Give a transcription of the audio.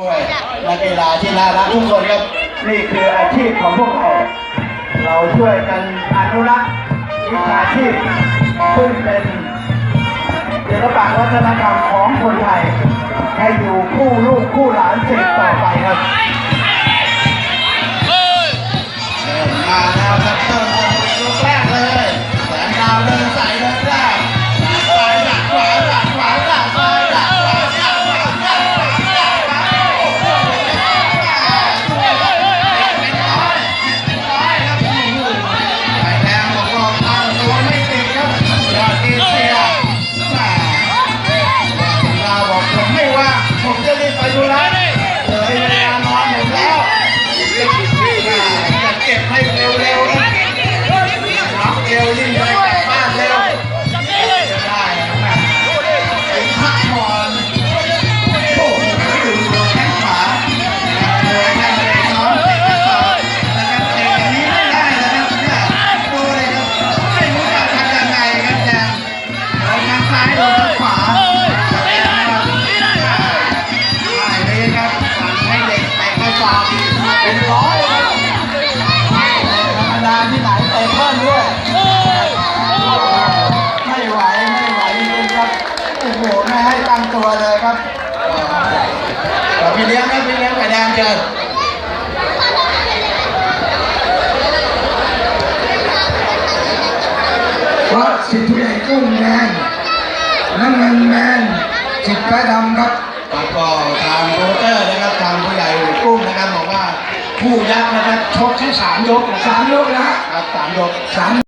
ด้วยนักกีฬาที่น่ารักทุกคนครับนี่คืออาชีพของพวกเรา เราช่วยกันอนุรักษ์วิชาชีพซึ่งเป็นศิลปะวัฒนธรรมของคนไทย ให้อยู่คู่ลูกคู่หลานสืบต่อไปครับ ซ้ายโดนทางขวาจะเป็นนะครับได้เลยครับสั่งให้เด็กเตะกระสอบเป็นร้อยครับธรรมดาที่ไหนเตะเพิ่มด้วย ไม่ไหวไม่ไหวจริงๆครับโอ้โหไม่ให้ตั้งตัวเลยครับเดี๋ยวพี่เลี้ยงนะพี่เลี้ยงไข่แดงเจอเพราะสิทธิ์ใหญ่กุ้งแดง น้ำเงินแมนสิทธิ์แปะดำครับแล้วก็ทางโปรโมเตอร์นะครับทางผู้ใหญ่กุ้งนะครับบอกว่าผู้ยักษ์นะครับชกแค่สามยกนะคสารับมยกนะฮะครับสามยกสาม